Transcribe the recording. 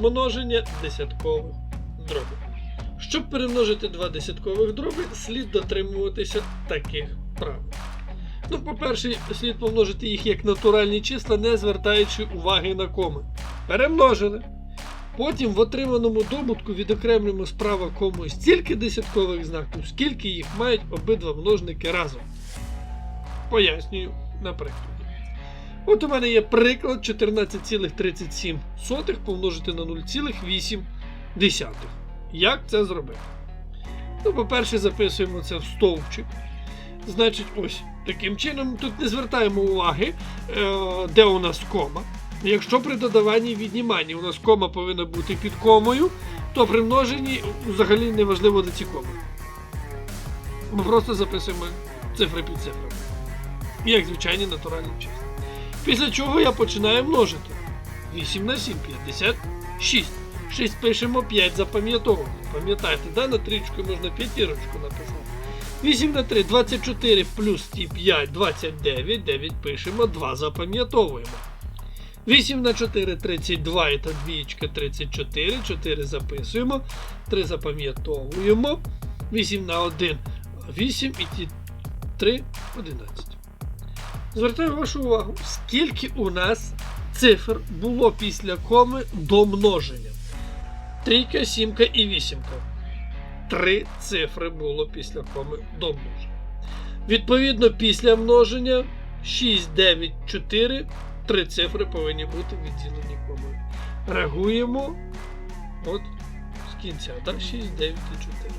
множення десяткових дробів. Щоб перемножити два десяткових дроби, слід дотримуватися таких правил. Ну, по-перше, слід помножити їх як натуральні числа, не звертаючи уваги на коми. Перемножили. Потім в отриманому добутку відокремлюємо справа кому стільки десяткових знаків, скільки їх мають обидва множники разом. Пояснюю на прикладі. От у мене є приклад 14,37 помножити на 0,8. Як це зробити? Ну, по-перше, записуємо це в стовпчик. Значить, ось таким чином тут не звертаємо уваги, е, де у нас кома. Якщо при додаванні відніманні у нас кома повинна бути під комою, то при множенні взагалі не важливо де ці коми. Ми просто записуємо цифри під цифрами. Як звичайні натуральні числа. Після чого я починаю множити. 8 на 7 56. 6 пишемо 5 запам'ятовуємо. Пам'ятаєте, да? на трічку можна п'ятірочку написати. 8 на 3 24 плюс ті 5 29. 9 пишемо, 2 запам'ятовуємо. 8 на 4 32 і та двієчка 34. 4 записуємо. 3 запам'ятовуємо. 8 на 1 8 і ті 3 11. Звертаю вашу увагу, скільки у нас цифр було після коми до множення. Трійка, сімка і вісімка. Три цифри було після коми до множення. Відповідно, після множення 6, 9, 4. Три цифри повинні бути відділені комою. Реагуємо от з кінця. Так, 6, 9 і 4.